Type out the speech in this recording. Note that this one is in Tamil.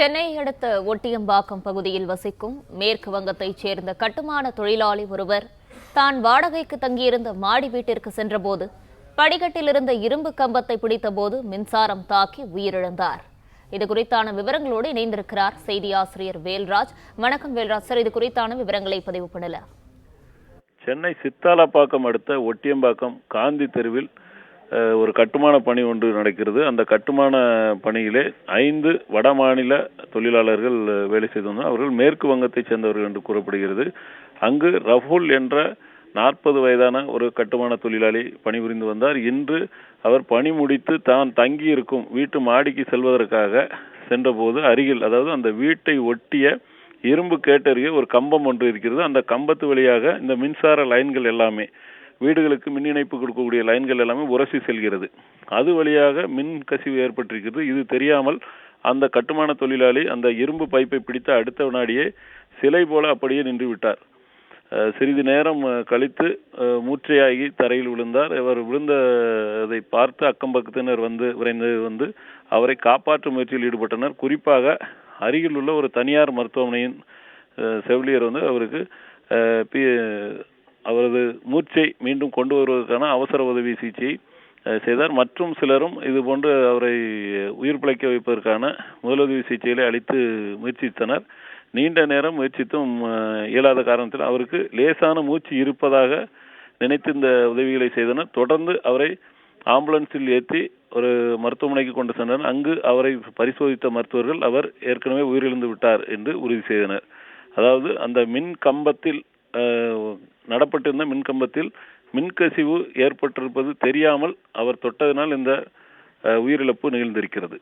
சென்னையை அடுத்த ஒட்டியம்பாக்கம் பகுதியில் வசிக்கும் மேற்கு வங்கத்தைச் சேர்ந்த கட்டுமான தொழிலாளி ஒருவர் தான் வாடகைக்கு தங்கியிருந்த மாடி வீட்டிற்கு சென்றபோது படிக்கட்டில் இருந்த இரும்பு கம்பத்தை பிடித்தபோது மின்சாரம் தாக்கி உயிரிழந்தார். இது குறித்தான விவரங்களோடு இணைந்திருக்கிறார் செய்தி ஆசிரியர் வேல்ராஜ். வணக்கம் வேல்ராஜ். சார் இது குறித்தான விவரங்களை பதிவு பண்ணல சென்னை சித்தாலப்பாக்கம் அடுத்த ஒட்டியம்பாக்கம் காந்தி தெருவில் ஒரு கட்டுமான பணி ஒன்று நடக்கிறது. அந்த கட்டுமான பணியிலே ஐந்து வட மாநில தொழிலாளர்கள் வேலை செய்து வந்தனர். அவர்கள் மேற்கு வங்கத்தைச் சேர்ந்தவர்கள் என்று கூறப்படுகிறது. அங்கு ரஃபுல் என்ற நாற்பது வயதான ஒரு கட்டுமான தொழிலாளி பணிபுரிந்து வந்தார். இன்று அவர் பணி முடித்து தான் தங்கி இருக்கும் வீட்டு மாடிக்கு செல்வதற்காக சென்றபோது அருகில் அதாவது அந்த வீட்டை ஒட்டிய இரும்பு கேட்டருகே ஒரு கம்பம் ஒன்று இருக்கிறது. அந்த கம்பத்து வழியாக இந்த மின்சார லைன்கள் எல்லாமே வீடுகளுக்கு மின் இணைப்பு கொடுக்கக்கூடிய லைன்கள் எல்லாமே உரசி செல்கிறது. அது வழியாக மின் கசிவு ஏற்பட்டிருக்கிறது. இது தெரியாமல் அந்த கட்டுமான தொழிலாளி அந்த இரும்பு பைப்பை பிடித்த அடுத்த வினாடியே சிலை போல அப்படியே நின்று விட்டார் சிறிது நேரம் கழித்து மூச்சையாகி தரையில் விழுந்தார். அவர் விழுந்ததை பார்த்து அக்கம் பக்கத்தினர் வந்து விரைந்து வந்து அவரை காப்பாற்றும் முயற்சியில் ஈடுபட்டனர். குறிப்பாக அருகில் உள்ள ஒரு தனியார் மருத்துவமனையின் செவிலியர் வந்து அவருக்கு பி- அவரது மூச்சை மீண்டும் கொண்டு வருவதற்கான அவசர உதவி சிகிச்சை செய்தார். மற்றும் சிலரும் இது போன்று அவரை உயிர் பிழைக்க வைப்பதற்கான முதலுதவி சிகிச்சைகளை அளித்து முயற்சித்தனர். நீண்ட நேரம் முயற்சித்தும் இயலாத காரணத்தில் அவருக்கு லேசான மூச்சு இருப்பதாக நினைத்து இந்த உதவிகளை செய்தனர். தொடர்ந்து அவரை ஆம்புலன்ஸில் ஏற்றி ஒரு மருத்துவமனைக்கு கொண்டு சென்றனர். அங்கு அவரை பரிசோதித்த மருத்துவர்கள் அவர் ஏற்கனவே உயிரிழந்து விட்டார் என்று உறுதி செய்தனர். அதாவது அந்த மின் கம்பத்தில் நடப்பட்டிருந்த மின்கம்பத்தில் மின்கசிவு ஏற்பட்டிருப்பது தெரியாமல் அவர் தொட்டதனால் இந்த உயிரிழப்பு நிகழ்ந்திருக்கிறது.